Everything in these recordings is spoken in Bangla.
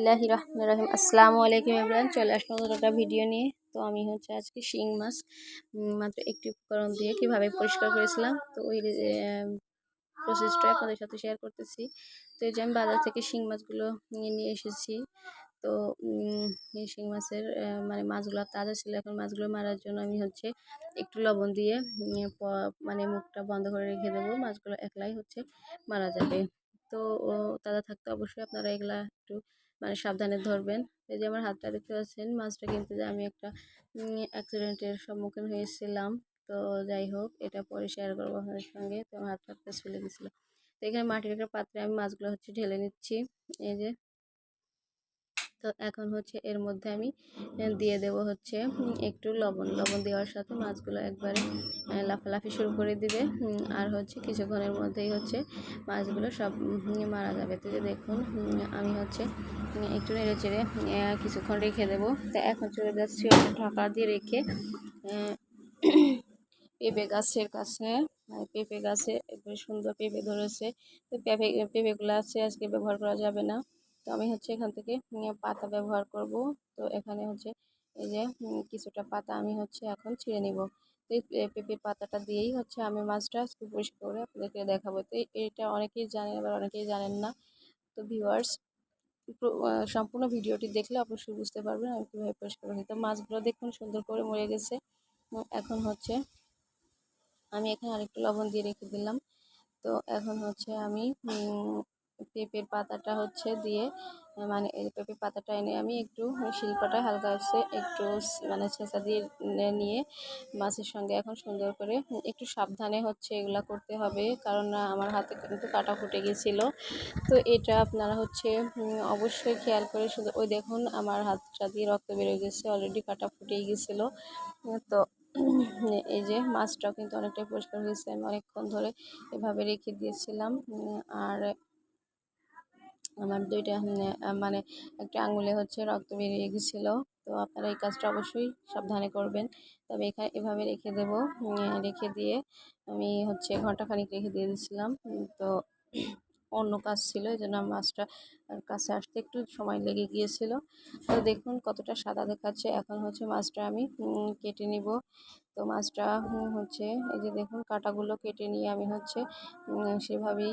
বিসমিল্লাহি রহমান রহিম। আসসালামু আলাইকুম ইমরান চলে আসলাম একটা ভিডিও নিয়ে। তো আমি হচ্ছে আজকে শিং মাছ মাত্র একটি উপকরণ দিয়ে কীভাবে পরিষ্কার করেছিলাম। তো ওই প্রসেসটা আপনাদের সাথে শেয়ার করতেছি। তো এই যে আমি বাজার থেকে শিং মাছগুলো নিয়ে নিয়ে এসেছি। তো এই শিং মাছের মানে মাছগুলো তাজা ছিল। এখন মাছগুলো মারার জন্য আমি হচ্ছে একটু লবণ দিয়ে মানে মুখটা বন্ধ করে রেখে দেবো। মাছগুলো একলাই হচ্ছে মারা যাবে। তো তাজা থাকতে অবশ্যই আপনারা এগুলা একটু মানে সাবধানে ধরবেন। এই যে আমার হাতটা দেখতে পাচ্ছেন, মাছটা কিন্তু যে আমি একটা অ্যাক্সিডেন্টের সম্মুখীন হয়েছিলাম। তো যাই হোক, এটা পরে শেয়ার করব আপনাদের সঙ্গে। তো আমার হাতটা ফেলে গেছিল। তো এখানে মাটির একটা পাত্রে আমি মাছগুলো হচ্ছে ঢেলে নিচ্ছি। এই যে তো এখন হচ্ছে এর মধ্যে আমি দিয়ে দেব হচ্ছে একটু লবণ। লবণ দেওয়ার সাথে মাছগুলো একবারে লাফালাফি শুরু করে দিবে আর হচ্ছে কিছুক্ষণের মধ্যেই হচ্ছে মাছগুলো সব মারা যাবে। তো দেখুন আমি হচ্ছে একটু নেড়ে চেড়ে কিছুক্ষণ রেখে দেবো। তো এখন চলে যাচ্ছি ঢাকা দিয়ে রেখে পেঁপে গাছের কাছে। পেঁপে গাছে সুন্দর পেঁপে ধরেছে। তো পেঁপে, পেঁপেগুলো আছে, আজকে ব্যবহার করা যাবে না। তো আমি হচ্ছে এখান থেকে পাতা ব্যবহার করব। তো এখানে হচ্ছে এই যে কিছুটা পাতা আমি হচ্ছে এখন ছিঁড়ে নিব। তো এই পেঁপের পাতাটা দিয়েই হচ্ছে আমি মাছটা আজকে পরিষ্কার করে আপনাদেরকে দেখাবো। তো এটা অনেকেই জানেন, আবার অনেকেই জানেন না। তো ভিউয়ার্স সম্পূর্ণ ভিডিওটি দেখলে অবশ্যই বুঝতে পারবেন আমি কীভাবে পরিষ্কার করি তো মাছগুলো দেখুন, সুন্দর করে মরে গেছে। এখন হচ্ছে আমি এখানে আরেকটু লবণ দিয়ে রেখে দিলাম। তো এখন হচ্ছে আমি পেঁপের পাতাটা হচ্ছে দিয়ে মানে এই পেঁপের পাতাটা এনে আমি একটু শিল্পটা হালকা হচ্ছে একটু মানে ছেঁচা দিয়ে নিয়ে মাছের সঙ্গে এখন সুন্দর করে একটু সাবধানে হচ্ছে এগুলা করতে হবে। কারণ আমার হাতে কিন্তু কাটা ফুটে গেছিল তো এটা আপনারা হচ্ছে অবশ্যই খেয়াল করে শুধু, ওই দেখুন আমার হাতটা দিয়ে রক্ত বেরোয় গেছে অলরেডি কাটা ফুটেই গেছিল তো এই যে মাছটাও কিন্তু অনেকটাই পরিষ্কার হয়েছে, আমি অনেকক্ষণ ধরে এভাবে রেখে দিয়েছিলাম। আর আমার দুইটা মানে একটা আঙুলে হচ্ছে রক্ত বেরিয়ে গেছিল। তো আপনারা এই কাজটা অবশ্যই সাবধানে করবেন। তবে এখানে এভাবে রেখে দেব রেখে দিয়ে আমি হচ্ছে ঘন্টাখানিক রেখে দিয়ে দিয়েছিলাম। তো অন্য কাজ ছিল, এই জন্য মাছটা কাছে আসতে একটু সময় লেগে গিয়েছিল। তো দেখুন কতটা সাদা দেখাচ্ছে। এখন হচ্ছে মাছটা আমি কেটে নিব। তো মাছটা হচ্ছে এই যে দেখুন কাঁটাগুলো কেটে নিয়ে আমি হচ্ছে সেভাবেই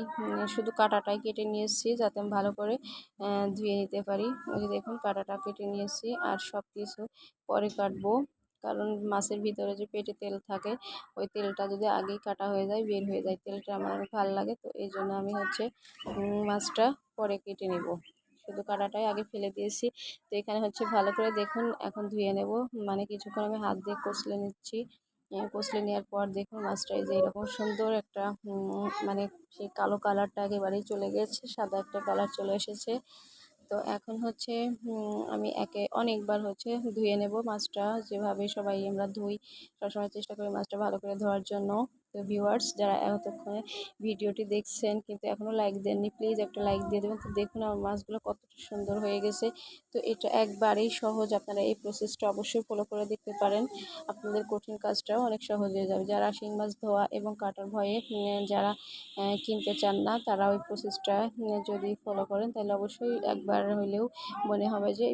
শুধু কাঁটাটাই কেটে নিয়েছি যাতে আমি ভালো করে ধুয়ে নিতে পারি। ওই যে দেখুন কাঁটাটা কেটে নিয়েছি আর সব কিছু পরে কাটবো। কারণ মাছের ভিতরে যে পেটে তেল থাকে, ওই তেলটা যদি আগেই কাটা হয়ে যায়, বের হয়ে যায়। তেলটা আমার ভালো লাগে, তো এই জন্য আমি হচ্ছে মাছটা পরে কেটে নেব। শুধু কাটাটাই আগে ফেলে দিয়েছি। তো এখানে হচ্ছে ভালো করে দেখুন, এখন ধুয়ে নেব। মানে কিছুক্ষণ আমি হাত দিয়ে কষলে নিচ্ছি। কষলে নেওয়ার পর দেখুন মাছটা এই যে এরকম সুন্দর একটা মানে সেই কালো কালারটা একেবারেই চলে গেছে, সাদা একটা কালার চলে এসেছে। তো এখন হচ্ছে আমি একে অনেকবার হচ্ছে ধুয়ে নেব মাছটা। যেভাবে সবাই আমরা ধুই, সবসময় চেষ্টা করি মাছটা ভালো করে ধোয়ার জন্য। তো ভিউয়ার্স যারা এতক্ষণে ভিডিওটি দেখছেন কিন্তু এখনও লাইক দেননি প্লিজ একটা লাইক দিয়ে দেবেন। তো দেখুন আমার মাছগুলো কতটা সুন্দর হয়ে গেছে। তো এটা একবারেই সহজ আপনারা এই প্রসেসটা অবশ্যই ফলো করে দেখতে পারেন। আপনাদের কঠিন কাজটাও অনেক সহজ হয়ে যাবে। যারা শিং মাছ ধোয়া এবং কাটার ভয়ে যারা কিনতে চান না, তারা ওই প্রসেসটা যদি ফলো করেন, তাহলে অবশ্যই একবার হলেও মনে হবে যে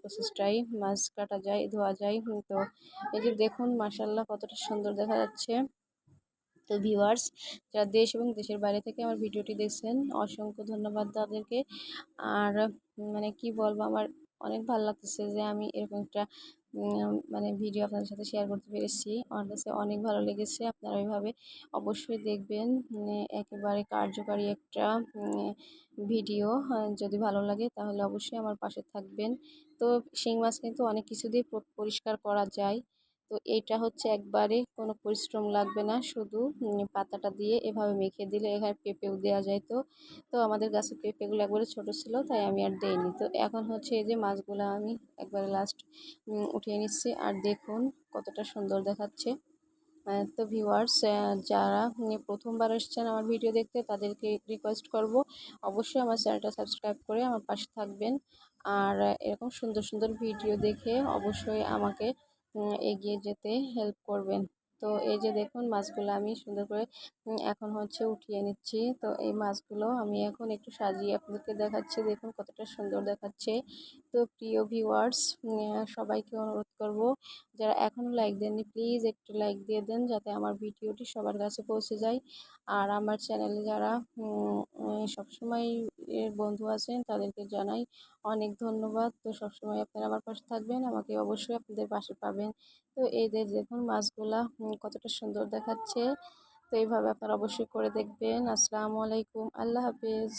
প্রসেসটাই মাছ কাটা যায়, ধোয়া যায়। তো এই যে দেখুন মাসাল্লাহ কতটা সুন্দর দেখা যাচ্ছে। তো ভিউয়ার্স যারা দেশ এবং দেশের বাইরে থেকে আমার ভিডিওটি দেখছেন, অসংখ্য ধন্যবাদ তাদেরকে। আর মানে কি বলব, আমার অনেক ভালো লাগতেছে যে আমি এরকম একটা মানে ভিডিও আপনাদের সাথে শেয়ার করতে পেরেছি। আমার কাছে অনেক ভালো লেগেছে, আপনারা ওইভাবে অবশ্যই দেখবেন। একেবারে কার্যকারী একটা ভিডিও যদি ভালো লাগে তাহলে অবশ্যই আমার পাশে থাকবেন। তো শিং মাছ কিন্তু অনেক কিছু দিয়ে পরিষ্কার করা যায়। তো এইটা হচ্ছে একবারে কোনো পরিশ্রম লাগবে না, শুধু পাতাটা দিয়ে এভাবে মেখে দিলে এখানে পেঁপেও দেওয়া যায় তো। তো আমাদের গাছের পেঁপেগুলো একবারে ছোট ছিল, তাই আমি আর দেইনি। তো এখন হচ্ছে এই যে মাছগুলো আমি একবারে লাস্ট উঠিয়ে নিচ্ছি। আর দেখুন কতটা সুন্দর দেখাচ্ছে। তো ভিউয়ার্স যারা প্রথমবার এসেছেন আমার ভিডিও দেখতে, তাদেরকে রিকোয়েস্ট করব অবশ্যই আমার চ্যানেলটা সাবস্ক্রাইব করে আমার পাশে থাকবেন। আর এরকম সুন্দর সুন্দর ভিডিও দেখে অবশ্যই আমাকে এগিয়ে যেতে হেল্প করবেন। তো এই যে দেখুন, মাছগুলো আমি সুন্দর করে এখন হচ্ছে উঠিয়ে নিচ্ছি। তো এই মাছগুলো আমি এখন একটু সাজিয়ে আপনাদেরকে দেখাচ্ছি। দেখুন কতটা সুন্দর দেখাচ্ছে। তো প্রিয় ভিউয়ার্স সবাইকে অনুরোধ করব যারা এখনও লাইক দেননি প্লিজ একটু লাইক দিয়ে দেন যাতে আমার ভিডিওটি সবার কাছে পৌঁছে যায়। আর আমার চ্যানেলে যারা সবসময় বন্ধু আছেন, তাদেরকে জানাই অনেক ধন্যবাদ। তো সবসময় আপনারা আমার পাশে থাকবেন, আমাকে অবশ্যই আপনাদের পাশে পাবেন। তো যে দেখুন মাছগুলা কতটা সুন্দর দেখাচ্ছে। তো এইভাবে আপনারা অবশ্যই করে দেখবেন। আসসালামু আলাইকুম, আল্লাহ হাফিজ।